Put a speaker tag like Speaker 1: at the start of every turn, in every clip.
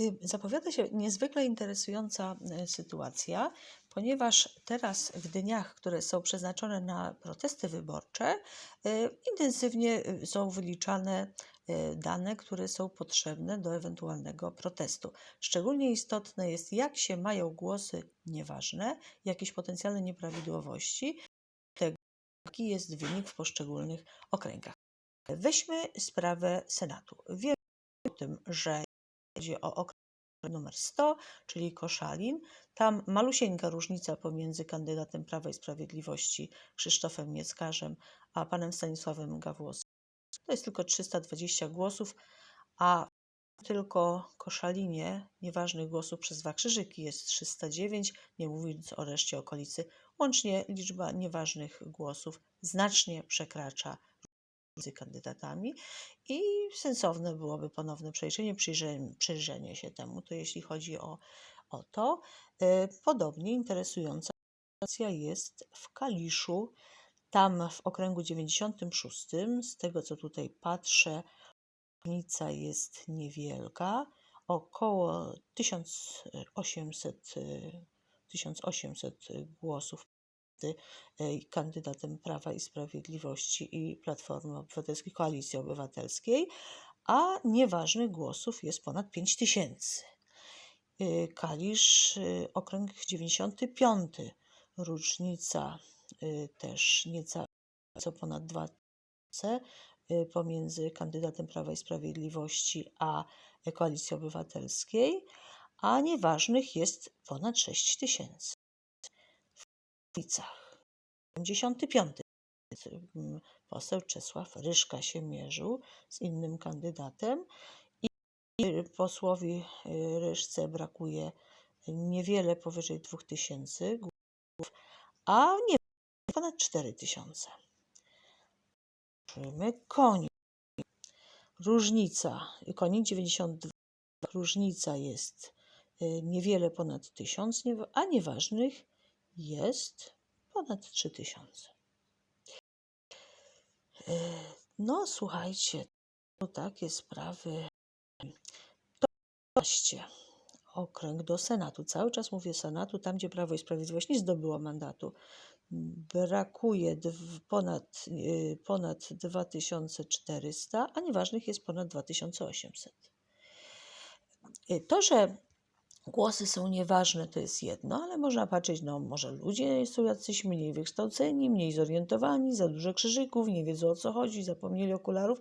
Speaker 1: Y, Zapowiada się niezwykle interesująca e, sytuacja, ponieważ teraz w dniach, które są przeznaczone na protesty wyborcze, e, intensywnie są wyliczane dane, które są potrzebne do ewentualnego protestu. Szczególnie istotne jest, jak się mają głosy nieważne, jakieś potencjalne nieprawidłowości, tego, jaki jest wynik w poszczególnych okręgach. Weźmy sprawę Senatu. Wiemy o tym, że chodzi o okręg numer 100, czyli Koszalin. Tam malusieńka różnica pomiędzy kandydatem Prawa i Sprawiedliwości Krzysztofem Mieckarzem a panem Stanisławem Gawłowskim. To jest tylko 320 głosów, a tylko Koszalinie nieważnych głosów przez dwa krzyżyki jest 309, nie mówiąc o reszcie okolicy. Łącznie liczba nieważnych głosów znacznie przekracza między kandydatami i sensowne byłoby ponowne przejrzenie, przyjrzenie, się temu. To jeśli chodzi o, o to. E, Podobnie interesująca sytuacja jest w Kaliszu. Tam w okręgu 96, z tego co tutaj patrzę, różnica jest niewielka, około 1800, e, 1800 głosów między e, kandydatem Prawa i Sprawiedliwości i Platformy Obywatelskiej, Koalicji Obywatelskiej, a nieważnych głosów jest ponad 5 tysięcy. E, Kalisz, e, okręg 95, różnica też nieco ponad 2 tysiące pomiędzy kandydatem Prawa i Sprawiedliwości a Koalicji Obywatelskiej, a nieważnych jest ponad 6 tysięcy. Katowicach. 75. mm, Poseł Czesław Ryszka się mierzył z innym kandydatem i posłowi y, Ryszce brakuje niewiele powyżej 2000 głosów, a nie ponad 4000. Zobaczymy koni. Różnica, koni 92, różnica jest y, niewiele ponad 1000, a nieważnych jest ponad 3000. E, No, słuchajcie, to takie sprawy. To właśnie okręg do Senatu. Cały czas mówię Senatu, tam gdzie Prawo i Sprawiedliwość nie zdobyło mandatu. Brakuje ponad, y, ponad 2400, a nieważnych jest ponad 2800. Y, To, że Głosy są nieważne, to jest jedno, ale można patrzeć, no może ludzie są jacyś mniej wykształceni, mniej zorientowani, za dużo krzyżyków, nie wiedzą o co chodzi, zapomnieli okularów.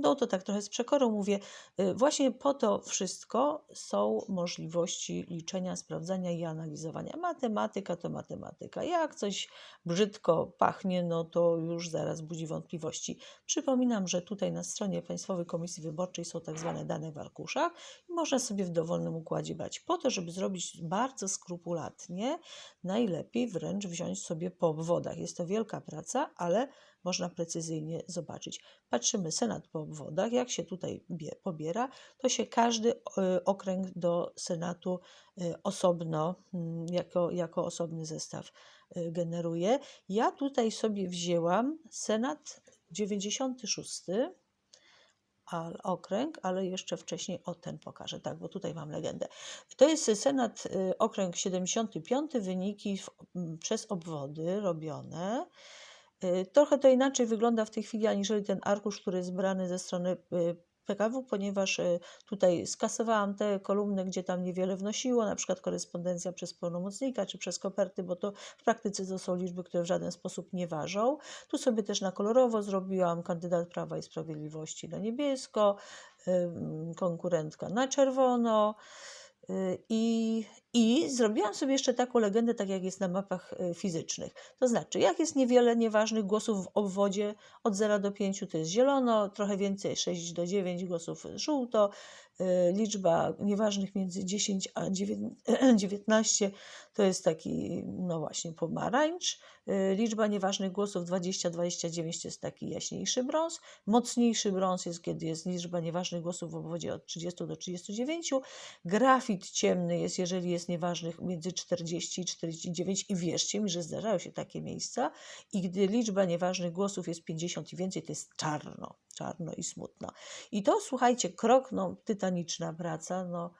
Speaker 1: No to tak trochę z przekorą mówię. y, Właśnie po to wszystko są możliwości liczenia, sprawdzania i analizowania. Matematyka to matematyka. Jak coś brzydko pachnie, no to już zaraz budzi wątpliwości. Przypominam, że tutaj na stronie Państwowej Komisji Wyborczej są tak zwane dane w arkuszach i można sobie w dowolnym układzie brać. Po to, żeby zrobić bardzo skrupulatnie, najlepiej wręcz wziąć sobie po obwodach. Jest to wielka praca, ale można precyzyjnie zobaczyć. Patrzymy Senat po obwodach, jak się tutaj bie, pobiera, to się każdy y, okręg do Senatu y, osobno, mm, jako, jako osobny zestaw y, generuje. Ja tutaj sobie wzięłam Senat 96, al- okręg, ale jeszcze wcześniej o ten pokażę, tak, bo tutaj mam legendę. To jest Senat, okręg 75, wyniki w, przez obwody robione. Y, Trochę to inaczej wygląda w tej chwili, aniżeli ten arkusz, który jest brany ze strony y, PKW, ponieważ y, tutaj skasowałam te kolumny, gdzie tam niewiele wnosiło, na przykład korespondencja przez pełnomocnika czy przez koperty, bo to w praktyce to są liczby, które w żaden sposób nie ważą. Tu sobie też na kolorowo zrobiłam kandydat Prawa i Sprawiedliwości na niebiesko, konkurentka na czerwono. I, I zrobiłam sobie jeszcze taką legendę, tak jak jest na mapach y, fizycznych. To znaczy, jak jest niewiele nieważnych głosów w obwodzie od 0 do 5 to jest zielono, trochę więcej 6 do 9 głosów żółto, y, liczba nieważnych między 10 a 9 19 to jest taki, no właśnie, pomarańcz. Y, Liczba nieważnych głosów 20-29 to jest taki jaśniejszy brąz. Mocniejszy brąz jest, kiedy jest liczba nieważnych głosów w obwodzie od 30 do 39. Grafit ciemny jest, jeżeli jest nieważnych między 40 i 49 i wierzcie mi, że zdarzają się takie miejsca. I gdy liczba nieważnych głosów jest 50 i więcej, to jest czarno. czarno i smutno. I to, słuchajcie, krok, no, tytaniczna praca, no,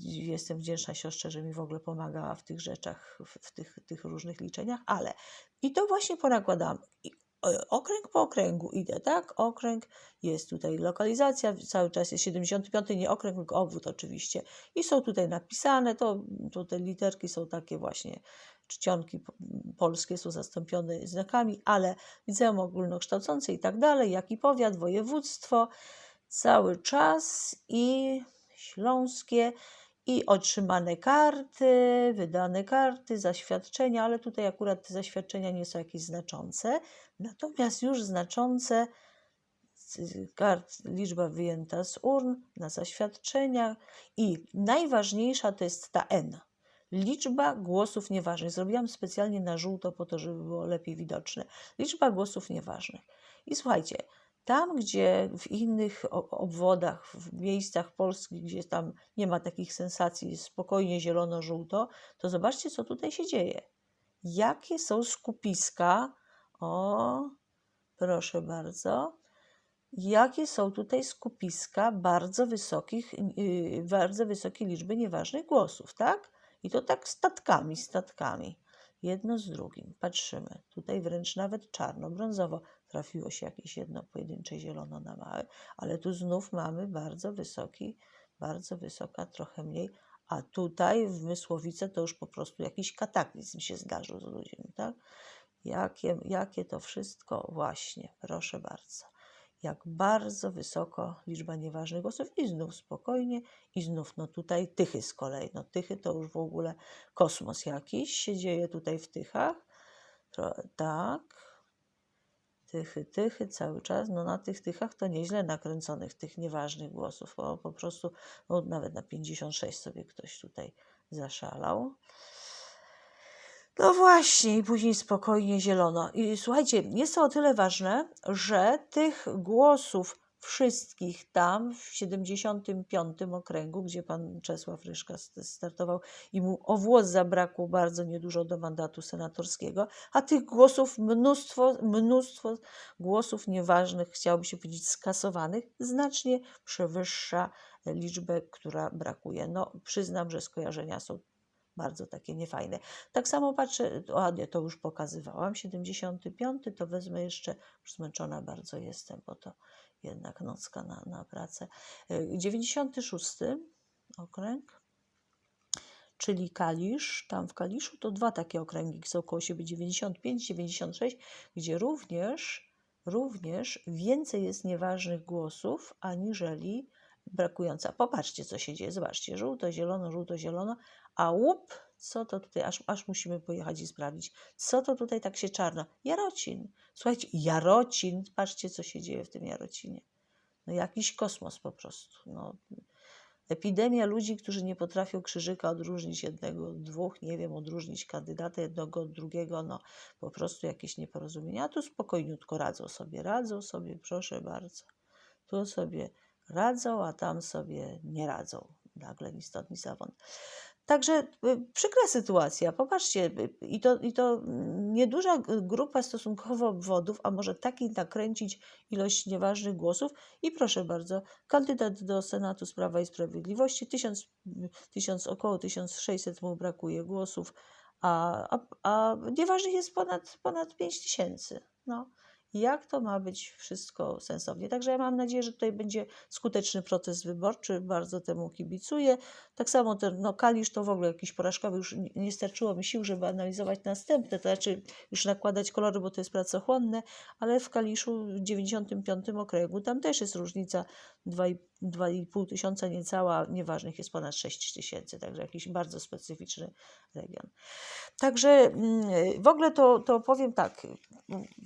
Speaker 1: jestem wdzięczna siostrze, że mi w ogóle pomagała w tych rzeczach, w, tych, tych różnych liczeniach, ale i to właśnie ponakładam. I, okręg po okręgu idę, tak? Okręg, jest tutaj lokalizacja, cały czas jest 75, nie okręg, tylko obwód oczywiście. I są tutaj napisane, to, to te literki są takie właśnie, czcionki po- polskie są zastąpione znakami, ale liceum ogólnokształcące i tak dalej, jak i powiat, województwo, cały czas i śląskie i otrzymane karty, wydane karty, zaświadczenia, ale tutaj akurat te zaświadczenia nie są jakieś znaczące, natomiast już znaczące kart, liczba wyjęta z urn na zaświadczenia i najważniejsza to jest ta N. Liczba głosów nieważnych. Zrobiłam specjalnie na żółto po to, żeby było lepiej widoczne. Liczba głosów nieważnych. I słuchajcie, tam, gdzie w innych obwodach, w miejscach polskich, gdzie tam nie ma takich sensacji, spokojnie zielono-żółto, to zobaczcie, co tutaj się dzieje. Jakie są skupiska? O, proszę bardzo. Jakie są tutaj skupiska bardzo wysokich, yy, bardzo wysokiej liczby nieważnych głosów, tak? I to tak statkami, statkami. Jedno z drugim. Patrzymy. Tutaj wręcz nawet czarno-brązowo trafiło się jakieś jedno pojedyncze zielono na małe, ale tu znów mamy bardzo wysoki, bardzo wysoka, trochę mniej. A tutaj w Mysłowice to już po prostu jakiś kataklizm się zdarzył z ludźmi, tak? Jakie, jakie to wszystko właśnie, proszę bardzo. Jak bardzo wysoko liczba nieważnych głosów i znów spokojnie i znów, no tutaj tychy z kolei, no tychy to już w ogóle kosmos jakiś się dzieje tutaj w tychach. Tak, tychy, tychy cały czas, no na tych tychach to nieźle nakręconych tych nieważnych głosów, bo po prostu no, nawet na 56 sobie ktoś tutaj zaszalał. No właśnie, i później spokojnie zielono. I słuchajcie, jest to o tyle ważne, że tych głosów wszystkich tam w 75 okręgu, gdzie pan Czesław Ryszka st- startował i mu o włos zabrakło bardzo niedużo do mandatu senatorskiego, a tych głosów mnóstwo, mnóstwo głosów nieważnych, chciałoby się powiedzieć skasowanych, znacznie przewyższa liczbę, która brakuje. No przyznam, że skojarzenia są bardzo takie niefajne. Tak samo patrzę, o nie, to już pokazywałam, 75, to wezmę jeszcze, już zmęczona bardzo jestem, bo to jednak nocka na, na pracę. Y, 96 okręg, czyli Kalisz, tam w Kaliszu to dwa takie okręgi są koło siebie, 95, 96, gdzie również, również więcej jest nieważnych głosów, aniżeli brakująca. Popatrzcie, co się dzieje, zobaczcie, żółto, zielono, żółto, zielono, a łup, co to tutaj, aż, aż musimy pojechać i sprawdzić, co to tutaj tak się czarno. Jarocin. Słuchajcie, Jarocin, patrzcie, co się dzieje w tym Jarocinie. No jakiś kosmos po prostu. No, epidemia ludzi, którzy nie potrafią krzyżyka odróżnić jednego od dwóch, nie wiem, odróżnić kandydata jednego od drugiego, no po prostu jakieś nieporozumienia. A tu spokojniutko radzą sobie, radzą sobie, proszę bardzo. Tu sobie radzą, a tam sobie nie radzą. Nagle ni stąd. Także y, przykra sytuacja. Popatrzcie, y, i to, i to mm, nieduża grupa stosunkowo obwodów, a może taki nakręcić ilość nieważnych głosów. I proszę bardzo, kandydat do Senatu z i Sprawiedliwości, tysiąc, tysiąc, około 1600 mu brakuje głosów, a, a, a nieważnych jest ponad, ponad 5000. No. Jak to ma być wszystko sensownie? Także ja mam nadzieję, że tutaj będzie skuteczny proces wyborczy, bardzo temu kibicuję. Tak samo ten no, Kalisz to w ogóle jakiś porażkowy, już nie- starczyło mi sił, żeby analizować następne, to znaczy już nakładać kolory, bo to jest pracochłonne, ale w Kaliszu w 95 okręgu tam też jest różnica 2,5 2,5 tysiąca niecała, nieważnych jest ponad 6 tysięcy, także jakiś bardzo specyficzny region. Także mm, w ogóle to, to powiem tak,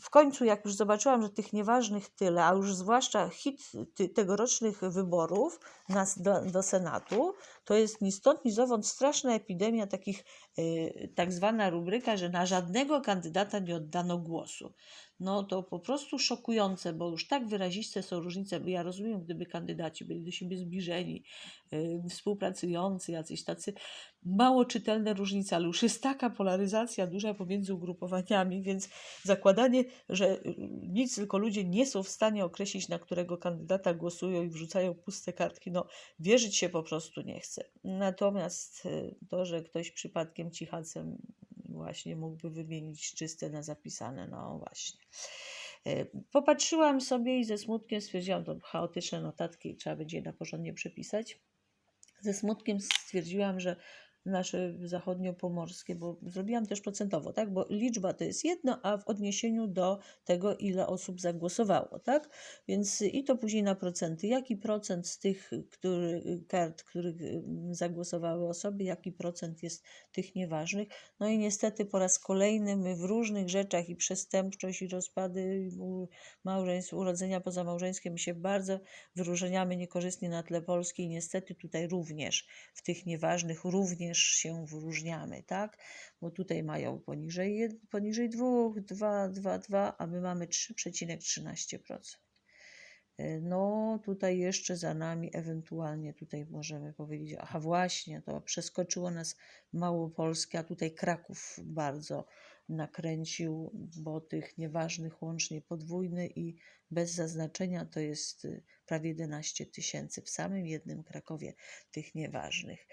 Speaker 1: w końcu jak już zobaczyłam, że tych nieważnych tyle, a już zwłaszcza hit tegorocznych wyborów nas do, do Senatu, to jest ni stąd, ni zowąd straszna epidemia takich, y, tak zwana rubryka, że na żadnego kandydata nie oddano głosu. no to po prostu szokujące, bo już tak wyraziste są różnice. Bo ja rozumiem, gdyby kandydaci byli do siebie zbliżeni, współpracujący, jacyś tacy mało czytelne różnice, ale już jest taka polaryzacja duża pomiędzy ugrupowaniami, więc zakładanie, że y, nic, tylko ludzie nie są w stanie określić, na którego kandydata głosują i wrzucają puste kartki, no wierzyć się po prostu nie chce. Natomiast y, to, że ktoś przypadkiem cichacem właśnie mógłby wymienić czyste na zapisane, no właśnie. Y, Popatrzyłam sobie i ze smutkiem stwierdziłam, to chaotyczne notatki, trzeba będzie je na porządnie przepisać. Ze smutkiem stwierdziłam, że nasze zachodniopomorskie, bo zrobiłam też procentowo, tak? Bo liczba to jest jedno, a w odniesieniu do tego, ile osób zagłosowało, tak? Więc i to później na procenty. Jaki procent z tych który, kart, których mm, zagłosowały osoby, jaki procent jest tych nieważnych? No i niestety po raz kolejny my w różnych rzeczach i przestępczość, i rozpady małżeństw, urodzenia pozamałżeńskie, my się bardzo wyróżniamy niekorzystnie na tle Polski i niestety tutaj również w tych nieważnych również się wyróżniamy, tak? Bo tutaj mają poniżej, poniżej 2, 2, 2, 2, a my mamy 3,13%. Y, No, tutaj jeszcze za nami ewentualnie tutaj możemy powiedzieć, aha właśnie, to przeskoczyło nas Małopolskie, a tutaj Kraków bardzo nakręcił, bo tych nieważnych łącznie podwójny i bez zaznaczenia to jest y, prawie 11 tysięcy w samym jednym Krakowie tych nieważnych.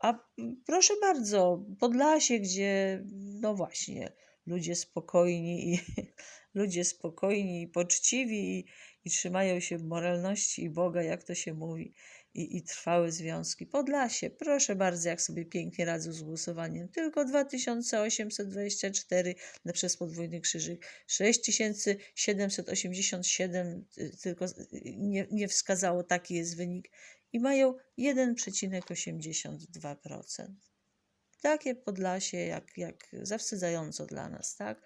Speaker 1: A proszę bardzo, Podlasie, gdzie no właśnie ludzie spokojni i ludzie spokojni i poczciwi i, i trzymają się moralności i Boga, jak to się mówi, i, i trwałe związki. Podlasie, proszę bardzo, jak sobie pięknie radzą z głosowaniem. Tylko 2824 na przez podwójny krzyżyk, 6787 y, tylko nie, nie wskazało, taki jest wynik i mają 1,82%. Takie Podlasie, jak, jak zawstydzająco dla nas, tak?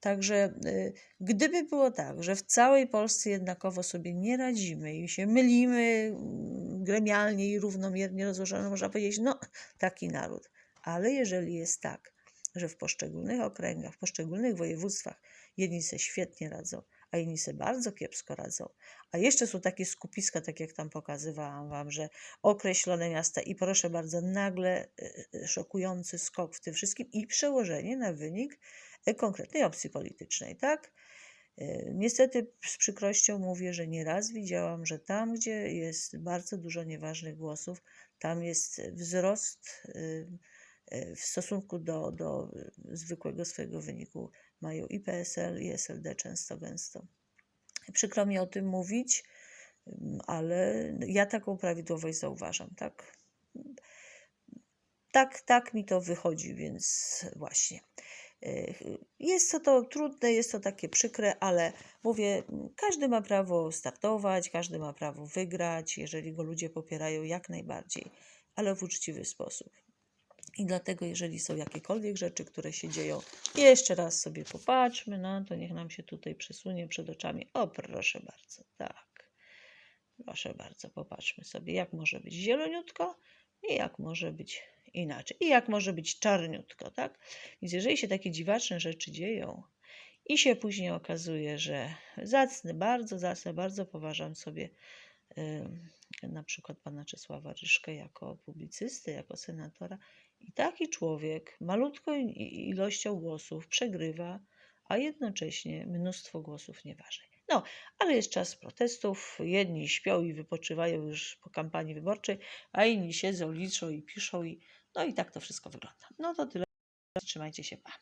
Speaker 1: Także y, gdyby było tak, że w całej Polsce jednakowo sobie nie radzimy i się mylimy mm, gremialnie i równomiernie rozłożone, można powiedzieć, no taki naród. Ale jeżeli jest tak, że w poszczególnych okręgach, w poszczególnych województwach jedni se świetnie radzą, a inni se bardzo kiepsko radzą, a jeszcze są takie skupiska, tak jak tam pokazywałam Wam, że określone miasta i proszę bardzo, nagle y, y, szokujący skok w tym wszystkim i przełożenie na wynik y, konkretnej opcji politycznej, tak? Niestety z przykrością mówię, że nieraz widziałam, że tam, gdzie jest bardzo dużo nieważnych głosów, tam jest wzrost w stosunku do, do y, zwykłego swojego wyniku. Mają i PSL, i SLD często gęsto. Przykro mi o tym mówić, ym, ale ja taką prawidłowość zauważam, tak? Tak, tak mi to wychodzi, więc właśnie. Y, Jest to, to trudne, jest to takie przykre, ale mówię, każdy ma prawo startować, każdy ma prawo wygrać, jeżeli go ludzie popierają jak najbardziej, ale w uczciwy sposób. I dlatego, jeżeli są jakiekolwiek rzeczy, które się dzieją, jeszcze raz sobie popatrzmy na to, niech nam się tutaj przesunie przed oczami. O, proszę bardzo, tak. Proszę bardzo, popatrzmy sobie, jak może być zieloniutko i jak może być inaczej. I jak może być czarniutko, tak? Więc jeżeli się takie dziwaczne rzeczy dzieją i się później okazuje, że zacny, bardzo zacny, bardzo poważam sobie ym, na przykład pana Czesława Ryszkę jako publicystę, jako senatora i taki człowiek malutką ilością głosów przegrywa, a jednocześnie mnóstwo głosów nieważnych. No, ale jest czas protestów. Jedni śpią i wypoczywają już po kampanii wyborczej, a inni siedzą, liczą i piszą i no i tak to wszystko wygląda. No to tyle. Trzymajcie się, pa.